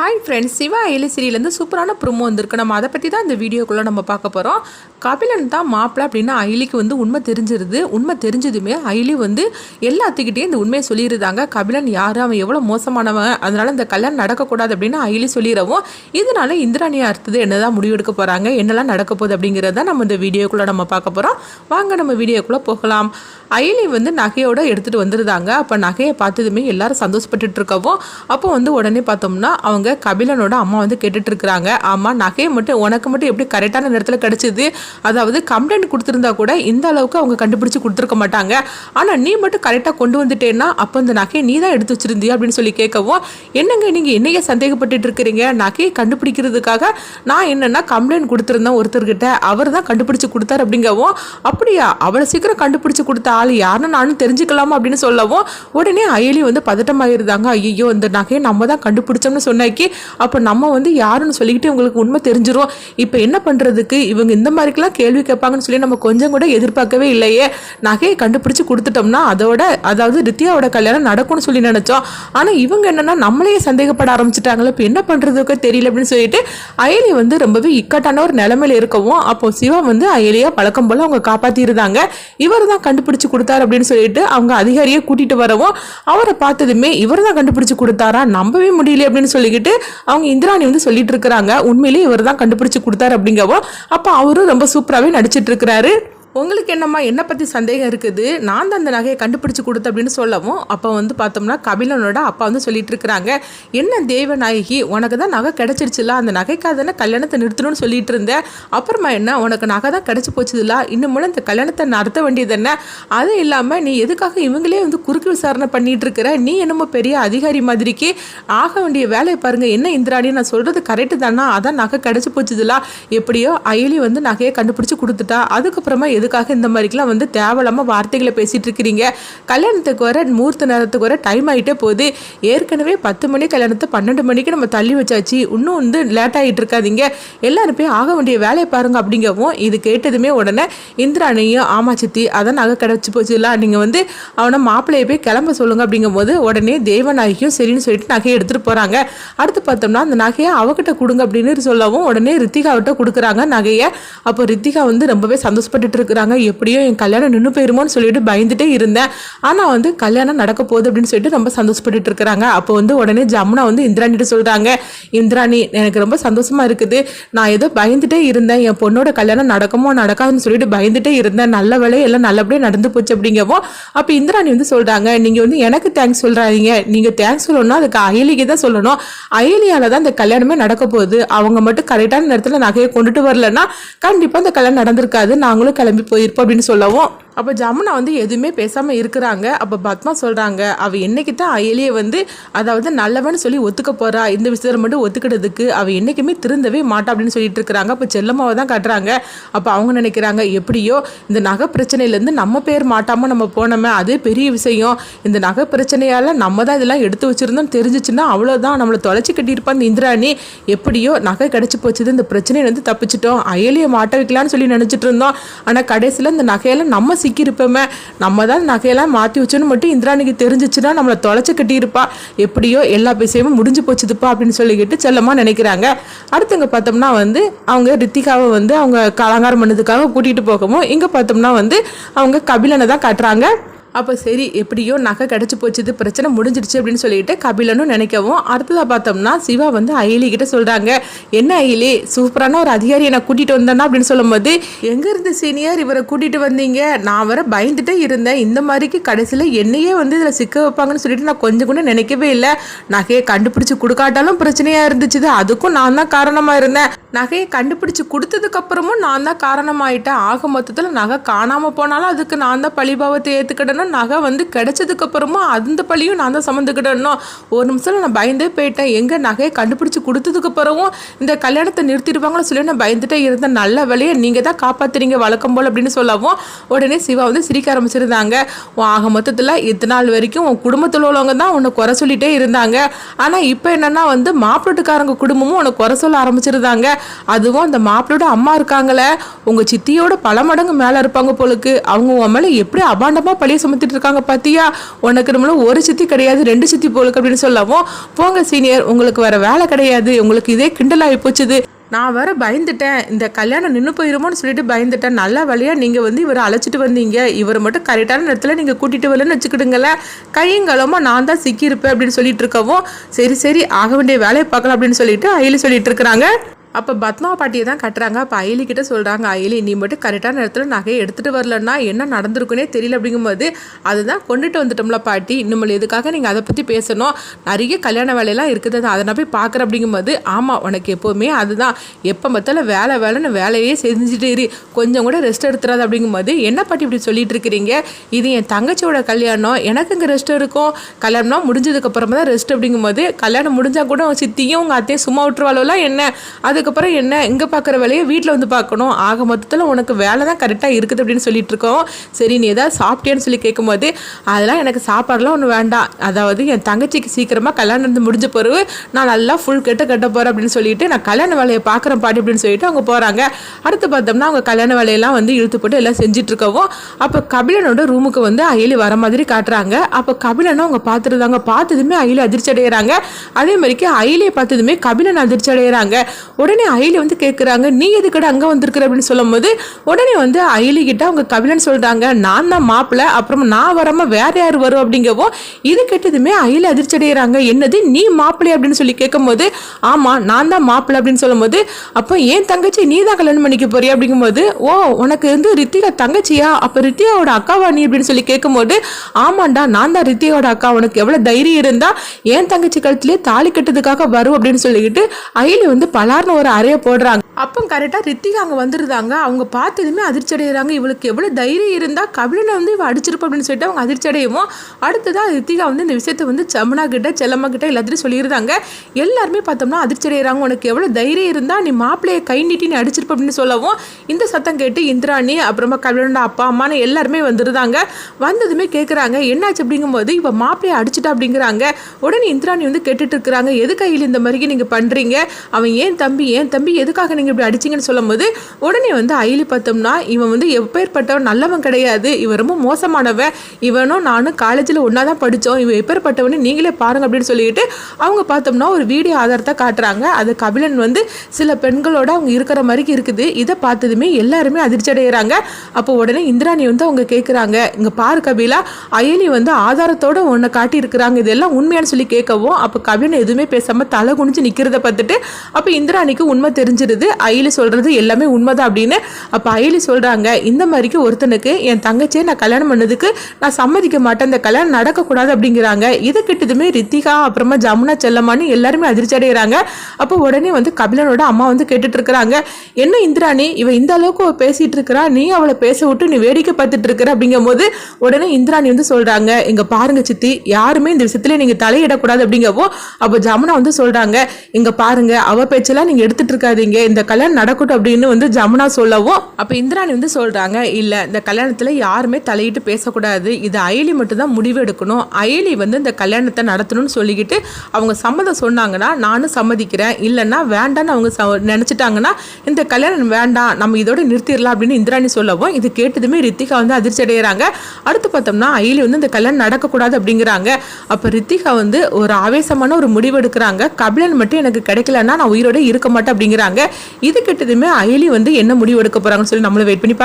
Hi friends Siva ஏலி சூப்பரான promo வந்திருக்கு. நம்ம அதை பற்றி தான் இந்த வீடியோக்குள்ளே நம்ம பார்க்க போகிறோம் கபிலன் தான் மாப்பிள்ள அப்படின்னா ஐலிக்கு வந்து உண்மை தெரிஞ்சிருது. உண்மை தெரிஞ்சதுமே ஐலி வந்து எல்லாத்துக்கிட்டேயும் இந்த உண்மையை சொல்லியிருந்தாங்க. கபிலன் யார்? அவன் எவ்வளோ மோசமானவன்? அதனால் இந்த கல்யாணம் நடக்கக்கூடாது அப்படின்னு ஐலி சொல்லிடவும் இதனால இந்திராணியை என்ன என்னதான் முடிவெடுக்க போகிறாங்க என்னெல்லாம் நடக்க போகுது அப்படிங்கிறத நம்ம இந்த வீடியோக்குள்ளே நம்ம பார்க்க போகிறோம் வாங்க நம்ம வீடியோக்குள்ளே போகலாம். ஐலி வந்து நகையோடு எடுத்துகிட்டு வந்துருந்தாங்க. அப்போ நகையை பார்த்ததுமே எல்லாரும் சந்தோஷப்பட்டுட்டு இருக்கவும் அப்போ வந்து உடனே பார்த்தோம்னா அவங்க கபிலனோட அம்மா வந்து கேட்டுட்டு இருக்கிறாங்க ஆமாம் நகையை மட்டும் உனக்கு மட்டும் எப்படி கரெக்டான நேரத்தில் கிடச்சிது? அதாவது கம்ப்ளைண்ட் கொடுத்துருந்தா கூட இந்த அளவுக்கு அவங்க கண்டுபிடிச்சு கொடுத்துருக்க மாட்டாங்க. ஆனால் நீ மட்டும் கரெக்டாக கொண்டு வந்துட்டேன்னா அப்போ இந்த நகையை நீ தான் எடுத்து வச்சிருந்தியா அப்படின்னு சொல்லி கேட்கவும் என்னங்க நீங்கள் என்னையே சந்தேகப்பட்டுட்டு இருக்கிறீங்க நகையை கண்டுபிடிக்கிறதுக்காக நான் என்னென்னா கம்ப்ளைண்ட் கொடுத்துருந்தேன் ஒருத்தர்கிட்ட. அவர் தான் கண்டுபிடிச்சு கொடுத்தாரு அப்படிங்கவும் அப்படியா? அவ்வளோ சீக்கிரம் கண்டுபிடிச்சு கொடுத்த ஆள் யாருன்னு நானும் தெரிஞ்சுக்கலாமா அப்படின்னு சொல்லவும் உடனே அயலி வந்து பதட்டமாயிருந்தாங்க. ஐயோ இந்த நகையை நம்ம தான் கண்டுபிடிச்சோம்னு சொன்னாக்கி அப்போ நம்ம வந்து யாருன்னு சொல்லிக்கிட்டு உங்களுக்கு உண்மை தெரிஞ்சிரும். இப்போ என்ன பண்ணுறதுக்கு இவங்க இந்த மாதிரிக்கெல்லாம் கேள்வி கேட்பாங்கன்னு சொல்லி நம்ம கொஞ்சம் கூட எதிர்பார்க்கவே இல்லையே. நகையை கண்டுபிடிச்சி கொடுத்துட்டோம்னா அதோட அதாவது ரித்தியாவோட கல்யாணம் நடக்கும்னு சொல்லி நினச்சோம். ஆனால் இவங்க என்னென்னா நம்மளையே சந்தேகப்பட ஆரம்பிச்சிட்டாங்களே இப்போ என்ன பண்ணுறதுக்கு தெரியல அப்படின்னு சொல்லிட்டு அயலி வந்து ரொம்பவே இக்கட்டான ஒரு நிலமையில இருக்கவும் அப்போ சிவா வந்து அயலியாக பழக்கம் போல அவங்க காப்பாற்றியிருந்தாங்க இவர் தான் கண்டுபிடிச்சி கொடுத்தாரு அப்படின்னு சொல்லிட்டு அவங்க அதிகாரியை கூட்டிகிட்டு வரவும் அவரை பார்த்ததுமே இவர் தான் கண்டுபிடிச்சி கொடுத்தாரா? நம்பவே முடியல அப்படின்னு சொல்லிக்கிட்டு அவங்க இந்திராணி வந்து சொல்லிட்டு இருக்கிறாங்க. உண்மையிலேயே இவர் தான் கண்டுபிடிச்சு கொடுத்தாரு அப்படிங்கவோ அப்போ அவரும் ரொம்ப சூப்பராகவே நடிச்சிட்டு இருக்கிறாரு. உங்களுக்கு என்னம்மா என்னை பற்றி சந்தேகம் இருக்குது? நான் தான் அந்த நகையை கண்டுபிடிச்சி கொடுத்து அப்படின்னு சொல்லவும் அப்போ வந்து பார்த்தோம்னா கபிலனோட அப்பா வந்து சொல்லிட்டு இருக்கிறாங்க. என்ன தேவநாயகி உனக்கு தான் நகை கிடச்சிருச்சுல? அந்த நகைக்காக தானே கல்யாணத்தை நிறுத்தணும்னு சொல்லிட்டு இருந்தேன் அப்புறமா என்ன? உனக்கு நகை தான் கிடைச்சி போச்சுதுல? இன்னும் மூலம் இந்த கல்யாணத்தை நடத்த வேண்டியது என்ன? அது இல்லாமல் நீ எதுக்காக இவங்களே வந்து குறுக்கு விசாரணை பண்ணிட்டு இருக்கிற? நீ என்னமோ பெரிய அதிகாரி மாதிரிக்கு ஆக வேண்டிய வேலையை பாருங்க. என்ன இந்திராணி? நான் சொல்றது கரெக்டு தானா? அதான் நகை கிடச்சி போச்சுதுல? எப்படியோ அயலி வந்து நகையை கண்டுபிடிச்சி கொடுத்துட்டா. அதுக்கப்புறமா எதுக்காக இந்த மாதிரிக்கெலாம் வந்து தேவையில்லாமல் வார்த்தைகளை பேசிகிட்டு இருக்கிறீங்க? கல்யாணத்துக்கு வர மூர்த்த நேரத்துக்கு வர டைம் ஆகிட்டே போகுது. ஏற்கனவே பத்து மணி கல்யாணத்தை பன்னெண்டு மணிக்கு நம்ம தள்ளி வச்சாச்சு. இன்னும் வந்து லேட் ஆகிட்டு இருக்காதீங்க. எல்லாரும் போய் ஆக வேண்டிய வேலையை பாருங்க அப்படிங்கவும் இது கேட்டதுமே உடனே இந்திராணியும் ஆமா சித்தி அதான் நகை கிடச்சி போச்சுல நீங்கள் வந்து அவனை மாப்பிள்ளையை போய் கிளம்ப சொல்லுங்க அப்படிங்கும் போது உடனே தேவநாயகியும் சரின்னு சொல்லிட்டு நகையை எடுத்துகிட்டு போகிறாங்க அடுத்து பார்த்தோம்னா அந்த நகையை அவகிட்ட கொடுங்க அப்படின்னு சொல்லவும் உடனே ரித்திகாவிட்ட கொடுக்குறாங்க நகையை. அப்போ ரித்திகா வந்து ரொம்பவே சந்தோஷப்பட்டுட்டு இருக்கிறாங்க. எப்படியோ என் கல்யாணம் நின்று போயிருமோன்னு சொல்லிட்டு பயந்துட்டே இருந்தேன். ஆனால் வந்து கல்யாணம் நடக்க போகுது அப்படின்னு சொல்லிட்டு ரொம்ப சந்தோஷப்பட்டு இருக்கிறாங்க. அப்போ வந்து உடனே ஜமுனா வந்து இந்திராணிட்டு சொல்கிறாங்க இந்திராணி எனக்கு ரொம்ப சந்தோஷமா இருக்குது. நான் ஏதோ பயந்துட்டே இருந்தேன். என் பொண்ணோட கல்யாணம் நடக்குமோ நடக்காதுன்னு சொல்லிட்டு பயந்துட்டே இருந்தேன். நல்ல வேலையை எல்லாம் நல்லபடியாக நடந்து போச்சு அப்படிங்கவும் அப்போ இந்திராணி வந்து சொல்கிறாங்க நீங்கள் வந்து எனக்கு தேங்க்ஸ் சொல்கிறாங்க நீங்கள் தேங்க்ஸ் சொல்லணும்னா அதுக்கு அயலிக்கு தான் சொல்லணும். அயலியால் தான் இந்த கல்யாணமே நடக்க போகுது. அவங்க மட்டும் கரெக்டான நேரத்தில் நகையை கொண்டுட்டு வரலன்னா கண்டிப்பாக இந்த கல்யாணம் நடந்திருக்காது. நாங்களும் கிளம்பி போயிருப்போம் அப்படின்னு சொல்லவும் அப்போ ஜமுனா வந்து எதுவுமே பேசாமல் இருக்கிறாங்க. அப்போ பத்மா சொல்கிறாங்க அவள் என்னைக்கு தான் அயலியை வந்து அதாவது நல்லவன்னு சொல்லி ஒத்துக்க போகிறா இந்த விஷயத்தில் மட்டும் ஒத்துக்கிட்டதுக்கு அவள் என்றைக்குமே திருந்தவே மாட்டா. அப்படின்னு சொல்லிட்டு இருக்கிறாங்க. அப்போ செல்லம்மாவை தான் காட்டுறாங்க. அப்போ அவங்க நினைக்கிறாங்க எப்படியோ இந்த நகை பிரச்சனையிலேருந்து நம்ம பேர் மாட்டாமல் நம்ம போனோமே. அதே பெரிய விஷயம். இந்த நகை பிரச்சனையால் நம்ம தான் இதெல்லாம் எடுத்து வச்சுருந்தோம் தெரிஞ்சிச்சுன்னா அவ்வளோதான் நம்மளை தொலைச்சி கட்டியிருப்பா இந்த இந்திராணி. எப்படியோ நகை கிடச்சி போச்சுது. இந்த பிரச்சனையிலேருந்து தப்பிச்சிட்டோம். அயலியை மாட்ட வைக்கலான்னு சொல்லி நினச்சிட்டு இருந்தோம். ஆனால் கடைசியில் இந்த நகையெல்லாம் நம்ம சிக்கியிருப்போமே நம்ம தான் நகையெல்லாம் மாற்றி வச்சோன்னு மட்டும் இந்திராணிக்கு தெரிஞ்சிச்சுன்னா நம்மளை தொலைச்சி கட்டியிருப்பா. எப்படியோ எல்லா விஷயமும் முடிஞ்சு போச்சுதுப்பா அப்படின்னு சொல்லிக்கிட்டு செல்லமாக நினைக்கிறாங்க. அடுத்தவங்க பார்த்தோம்னா வந்து அவங்க ரித்திகாவை வந்து அவங்க அலங்காரம் பண்ணதுக்காக கூட்டிகிட்டு போகவும் இங்கே பார்த்தோம்னா வந்து அவங்க கபிலனை தான் காட்டுறாங்க. அப்போ சரி எப்படியோ நகை கிடச்சி போச்சுது பிரச்சனை முடிஞ்சிடுச்சு அப்படின்னு சொல்லிட்டு கபிலனும் நினைக்கவும் அடுத்ததாக பார்த்தோம்னா சிவா வந்து அயலி கிட்ட சொல்கிறாங்க என்ன அயலி சூப்பரான ஒரு அதிகாரி என்னை கூட்டிகிட்டு வந்தேன்னா? அப்படின்னு சொல்லும்போது எங்கேருந்து சீனியர் இவரை கூட்டிகிட்டு வந்தீங்க? நான் வர பயந்துட்டே இருந்தேன். இந்த மாதிரிக்கு கடைசியில் என்னையே வந்து இதில் சிக்க வைப்பாங்கன்னு சொல்லிட்டு நான் கொஞ்சம் கூட நினைக்கவே இல்லை. நகையை கண்டுபிடிச்சி கொடுக்காட்டாலும் பிரச்சனையாக இருந்துச்சு அதுக்கும் நான் தான் காரணமாக இருந்தேன். நகையை கண்டுபிடிச்சி கொடுத்ததுக்கப்புறமும் நான் தான் காரணமாயிட்டேன். ஆக மொத்தத்தில் நகை காணாமல் போனாலும் அதுக்கு நான் தான் பழிபாவத்தை ஆனால் நகை வந்து கிடைச்சதுக்கப்புறமும் அந்த பழியும் நான் தான் சம்மந்துக்கிடணும் ஒரு நிமிஷம் நான் பயந்தே போயிட்டேன். எங்கே நகையை கண்டுபிடிச்சி கொடுத்ததுக்கப்புறமும் இந்த கல்யாணத்தை நிறுத்திடுவாங்களோ சொல்லி நான் பயந்துட்டே இருந்தேன். நல்ல வேலையை நீங்கள் தான் காப்பாற்றுறீங்க வழக்கம் போல் அப்படின்னு சொல்லவும் உடனே சிவா வந்து சிரிக்க ஆரம்பிச்சிருந்தாங்க. ஆக மொத்தத்தில் இத்தனை நாள் வரைக்கும் உன் குடும்பத்தில் உள்ளவங்க தான் உன்னை குறை சொல்லிட்டே இருந்தாங்க. ஆனால் இப்போ என்னென்னா வந்து மாப்பிள்ளட்டுக்காரங்க குடும்பமும் உன்னை குறை சொல்ல ஆரம்பிச்சிருந்தாங்க. அதுவும் அந்த மாப்பிளோட அம்மா இருக்காங்களே உங்கள் சித்தியோட பல மடங்கு மேலே இருப்பாங்க போலுக்கு. அவங்க உன் மேலே எப்படி அபாண்டமாக பழைய சுமத்திட்டு இருக்காங்க பார்த்தியா உனக்கு நம்மள ஒரு சித்தி கிடையாது ரெண்டு சித்தி போலுக்கு அப்படின்னு சொல்லவும் போங்க சீனியர் உங்களுக்கு வேற வேலை கிடையாது உங்களுக்கு இதே கிண்டலாகி போச்சுது. நான் வேற பயந்துட்டேன். இந்த கல்யாணம் நின்று போயிருமோன்னு சொல்லிட்டு பயந்துட்டேன். நல்ல வழியாக நீங்கள் வந்து இவரை அழைச்சிட்டு வந்தீங்க. இவர் மட்டும் கரெக்டான நேரத்தில் நீங்கள் கூட்டிகிட்டு வரலன்னு வச்சுக்கிடுங்களேன். கையங்கலமாக நான் தான் சிக்கியிருப்பேன் அப்படின்னு சொல்லிட்டு இருக்கவும் சரி சரி ஆக வேண்டிய வேலையை பார்க்கலாம் அப்படின்னு சொல்லிட்டு அயில் சொல்லிட்டு இருக்கிறாங்க. அப்போ பத்மா பாட்டியை தான் கட்டுறாங்க. அப்போ அயலி சொல்கிறாங்க அயலி நீ மட்டும் கரெக்டான நேரத்தில் நகையை எடுத்துகிட்டு வரலன்னா என்ன நடந்திருக்குனே தெரியல. அப்படிங்கும்போது அதுதான் கொண்டுட்டு வந்துட்டோம்ல பாட்டி. இன்னும் எதுக்காக நீங்கள் அதை பற்றி பேசணும்? நிறைய கல்யாண வேலையெல்லாம் இருக்குது. அதை நான் போய் பார்க்குறேன் அப்படிங்கும்போது ஆமாம் உனக்கு எப்போவுமே அதுதான். எப்போ பார்த்தாலும் வேலை வேலைன்னு வேலையே செஞ்சுட்டு இரு. கொஞ்சம் கூட ரெஸ்ட் எடுத்துறாது. அப்படிங்கும்போது என்ன பாட்டி இப்படி சொல்லிட்டு இருக்கிறீங்க? இது என் தங்கச்சியோட கல்யாணம். எனக்கு இங்கே ரெஸ்ட் இருக்கும். கல்யாணம் முடிஞ்சதுக்கப்புறமா தான் ரெஸ்ட் அப்படிங்கும்போது கல்யாணம் முடிஞ்சால் கூட சித்தியும் உங்கள் அத்தையும் சும்மா விட்டுருவாளோலாம் என்ன? அது அதுக்கப்புறம் என்ன இங்கே பார்க்குற வேலையை வீட்டில் வந்து பார்க்கணும் ஆக மொத்தத்தில் உனக்கு வேலை தான் கரெக்டாக இருக்குது அப்படின்னு சொல்லிட்டு இருக்கோம். சரி நீ ஏதாவது சாப்பிட்டியான்னு சொல்லி கேட்கும்போது அதெல்லாம் எனக்கு சாப்பாடுலாம் ஒன்றும் வேண்டாம். அதாவது என் தங்கச்சிக்கு சீக்கிரமாக கல்யாணம் இருந்து முடிஞ்ச பிறகு நான் நல்லா ஃபுல் கெட்ட கட்ட போகிறேன் அப்படின்னு சொல்லிட்டு நான் கல்யாண வேலையை பார்க்குறேன் பாட்டி அப்படின்னு சொல்லிட்டு அவங்க போகிறாங்க அடுத்து பார்த்தோம்னா அவங்க கல்யாண வேலையெல்லாம் வந்து இழுத்து போட்டு எல்லாம் செஞ்சுட்டு இருக்கவும் அப்போ கபிலனோட ரூமுக்கு வந்து அயலி வர மாதிரி காட்டுறாங்க. அப்போ கபிலனை அவங்க பார்த்துருந்தாங்க. பார்த்ததுமே அயலி அதிர்ச்சி அடைகிறாங்க அதே மாதிரிக்கு அயலியை பார்த்ததுமே கபிலன் அதிர்ச்சி அடைகிறாங்க உடனே அயலி வந்து கேட்குறாங்க நீ எதுக்கட அங்கே வந்திருக்கிற? அப்படின்னு சொல்லும்போது உடனே வந்து அயலி கிட்ட அவங்க கபிலன் சொல்கிறாங்க நான் தான் மாப்பிள்ளை அப்புறம் நான் வராமல் வேற யார் வரும்? அப்படிங்கவோ இது கேட்டதுமே அயலி அதிர்ச்சி அடைகிறாங்க என்னது நீ மாப்பிள்ளை அப்படின்னு சொல்லி கேட்கும்போது ஆமாம் நான் தான் மாப்பிள்ளை அப்படின்னு சொல்லும்போது அப்போ ஏன் தங்கச்சி நீ தான் கல்யாணம் பண்ணிக்க போறியா? அப்படிங்கும்போது ஓ உனக்கு வந்து ரித்திகா தங்கச்சியா? அப்போ ரித்தியாவோட அக்காவா நீ? அப்படின்னு சொல்லி கேட்கும்போது ஆமாண்டா நான் தான் ரித்தியோட அக்கா. உனக்கு எவ்வளோ தைரியம் இருந்தா ஏன் தங்கச்சி கழுத்துலேயே தாலி கட்டுறதுக்காக வரும்? அப்படின்னு சொல்லிக்கிட்டு அயலி வந்து பலார்னு ஒரு அறைய போடுறாங்க. அப்போ கரெக்டாக ரித்திகா அங்கே வந்துருந்தாங்க. அவங்க பார்த்ததுமே அதிர்ச்சி அடைகிறாங்க இவளுக்கு எவ்வளோ தைரியம் இருந்தால் கபிலனை வந்து இவள் அடிச்சிருப்பா அப்படின்னு சொல்லிட்டு அவங்க அதிர்ச்சி அடையவும் அடுத்ததான் ரித்திகா வந்து இந்த விஷயத்தை வந்து சமனா கிட்ட செல்லம்மா கிட்ட எல்லாத்தையும் சொல்லியிருந்தாங்க. எல்லாருமே பார்த்தோம்னா அதிர்ச்சி அடைகிறாங்க உனக்கு எவ்வளோ தைரியம் இருந்தால் நீ மாப்பிள்ளையை கை நீட்டி நீ அடிச்சிருப்ப அப்படின்னு சொல்லவும் இந்த சத்தம் கேட்டு இந்திராணி அப்புறமா கபிலனோட அப்பா அம்மானு எல்லாருமே வந்துருந்தாங்க. வந்ததுமே கேட்குறாங்க என்னாச்சு? அப்படிங்கும்போது இப்போ மாப்பிள்ளையை அடிச்சிட்டா அப்படிங்கிறாங்க. உடனே இந்திராணி வந்து கேட்டுட்டு இருக்கிறாங்க எது கையில் இந்த மாதிரி நீங்கள் பண்ணுறீங்க அவன் ஏன் தம்பி ஏன் தம்பி எதுக்காக நீங்கள் இப்படி அடிச்சிங்கன்னு சொல்லும்போது உடனே வந்து அயலி பார்த்தோம்னா இவன் வந்து எப்பேற்பட்டவன் நல்லவன் கிடையாது. இவன் ரொம்ப மோசமானவன். இவனும் நானும் காலேஜில் ஒன்றா தான் படித்தோம் இவன் எப்பேற்பட்டவனு நீங்களே பாருங்கள் அப்படின்னு சொல்லிட்டு அவங்க பார்த்தோம்னா ஒரு வீடியோ ஆதாரத்தை காட்டுறாங்க. அது கபிலன் வந்து சில பெண்களோட அவங்க இருக்கிற மாதிரி இருக்குது. இதை பார்த்ததுமே எல்லாருமே அதிர்ச்சி அடைகிறாங்க அப்போ உடனே இந்திராணி வந்து அவங்க கேட்குறாங்க இங்கே பாரு கபிலா அயலி வந்து ஆதாரத்தோட உன்னை காட்டியிருக்கிறாங்க. இதெல்லாம் உண்மையானு சொல்லி கேட்கவும் அப்போ கபிலன் எதுவுமே பேசாமல் தலை குனிஞ்சு நிற்கிறத பார்த்துட்டு அப்போ இந்திராணிக்கு உண்மை தெரிஞ்சிருது. அயலி சொல்கிறது எல்லாமே உண்மைதான் அப்படின்னு. அப்போ அயலி சொல்கிறாங்க இந்த மாதிரிக்கு ஒருத்தனுக்கு என் தங்கச்சியை நான் கல்யாணம் பண்ணதுக்கு நான் சம்மதிக்க மாட்டேன். இந்த கல்யாணம் நடக்கக்கூடாது அப்படிங்கிறாங்க. இதை கிட்டதுமே ரித்திகா அப்புறமா ஜமுனா செல்லம்மான்னு எல்லாருமே அதிர்ச்சி அடைகிறாங்க அப்போ உடனே வந்து கபிலனோட அம்மா வந்து கேட்டுட்டு இருக்கிறாங்க. என்ன இந்திராணி இவ இந்த அளவுக்கு பேசிட்டு இருக்கிறா? நீ அவளை பேச விட்டு நீ வேடிக்கை பார்த்துட்டு இருக்கிற? அப்படிங்கும் போது உடனே இந்திராணி வந்து சொல்றாங்க இங்கே பாருங்க சித்தி யாருமே இந்த விஷயத்துல நீங்க தலையிடக்கூடாது அப்படிங்கப்போ அப்போ ஜமுனா வந்து சொல்றாங்க இங்க பாருங்க அவ பேச்செல்லாம் நீங்க எடுத்துட்டு இருக்காதீங்க இந்த கல்யாணம் நடக்கட்டும் அப்படின்னு வந்து ஜமுனா சொல்லவும் அப்போ இந்திராணி வந்து சொல்கிறாங்க இல்லை இந்த கல்யாணத்தில் யாருமே தலையிட்டு பேசக்கூடாது. இது அயலி மட்டும் தான் முடிவு எடுக்கணும். அயலி வந்து இந்த கல்யாணத்தை நடத்தணும்னு சொல்லிக்கிட்டு அவங்க சம்மதம் சொன்னாங்கன்னா நானும் சம்மதிக்கிறேன். இல்லைன்னா வேண்டான்னு அவங்க ச- நினச்சிட்டாங்கன்னா இந்த கல்யாணம் வேண்டாம். நம்ம இதோட நிறுத்திடலாம் அப்படின்னு இந்திராணி சொல்லவும் இது கேட்டதுமே ரித்திகா வந்து அதிர்ச்சி அடைகிறாங்க அடுத்து பார்த்தோம்னா அயலி வந்து இந்த கல்யாணம் நடக்கக்கூடாது அப்படிங்கிறாங்க. அப்போ ரித்திகா வந்து ஒரு ஆவேசமான ஒரு முடிவு எடுக்கிறாங்க. கபிலன் மட்டும் எனக்கு கிடைக்கலன்னா நான் உயிரோட இருக்க மாட்டேன். அப்படிங்கிறாங்க. இது கிட்டதுமே அயலி வந்து என்ன முடிவு எடுக்க போறாங்கன்னு சொல்லி நம்மள வெயிட் பண்ணி